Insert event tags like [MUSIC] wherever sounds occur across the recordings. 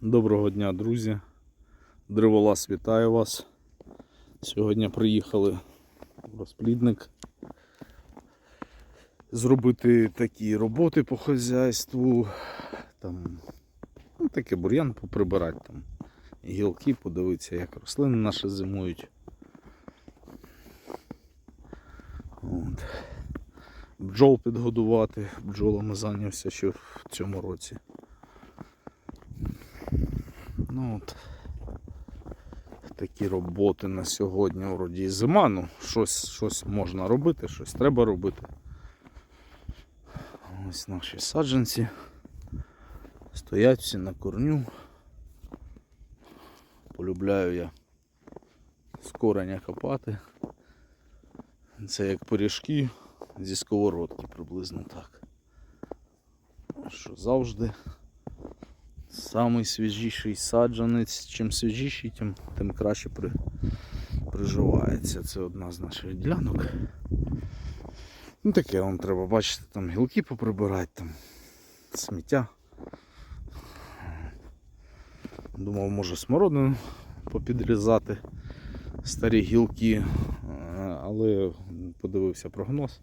Доброго дня, друзі. Древолаз вітаю вас. Сьогодні приїхали в розплідник зробити такі роботи по хазяйству. Там, ну, таке бур'ян поприбирати там. Гілки, подивитися, як рослини наші зимують. От. Бджол підгодувати. Бджолами зайнявся ще в цьому році. Ну от. Такі роботи на сьогодні вроді зима, ну щось, щось можна робити, щось треба робити. Ось наші саджанці. Стоять всі на корню. Полюбляю я з кореня копати. Це як пиріжки зі сковородки приблизно так. Що завжди Самий свіжіший саджанець. Чим свіжіший, тим, тим краще при, приживається. Це одна з наших ділянок. Ну таке вам треба бачити, там гілки поприбирати, там сміття. Думав, може смородину попідрізати старі гілки, е, але подивився прогноз.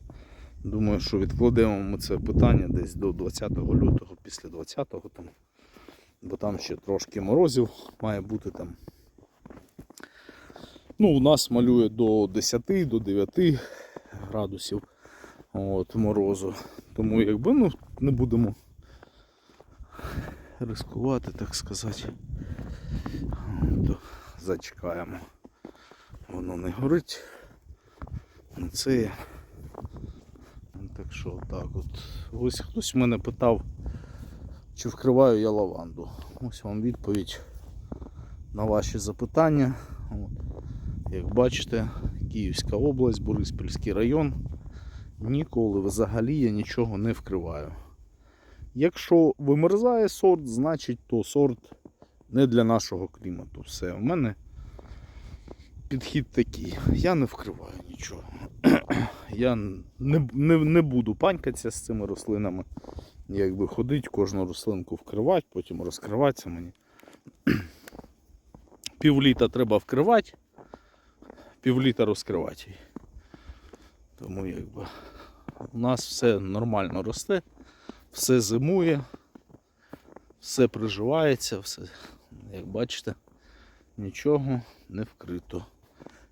Думаю, що відкладемо ми це питання десь до 20 лютого, після 20-го там бо там ще трошки морозів має бути там. Ну, у нас малює до 10 до 9 градусів от, морозу. Тому якби ну, не будемо ризикувати, так сказати, то зачекаємо. Воно не горить. Ну, Це. Так що так от. Ось хтось мене питав чи вкриваю я лаванду. Ось вам відповідь на ваші запитання. Як бачите, Київська область, Бориспільський район. Ніколи взагалі я нічого не вкриваю. Якщо вимерзає сорт, значить то сорт не для нашого клімату. Все, у мене підхід такий. Я не вкриваю нічого. [CLEARS THROAT] Я не, не, не буду панькатися з цими рослинами якби ходить, кожну рослинку вкривати, потім розкриватися мені. [CLEARS THROAT] Півліта треба вкривати, півліта розкривати. Тому якби у нас все нормально росте, все зимує, все приживається, все, як бачите, нічого не вкрито.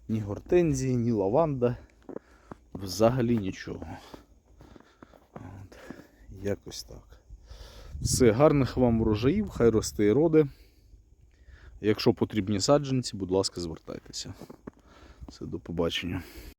Ні гортензії, ні лаванда, взагалі нічого. Якось так. Все, гарних вам врожаїв, хай росте і роди. Якщо потрібні саджанці, будь ласка, звертайтеся. Все, до побачення.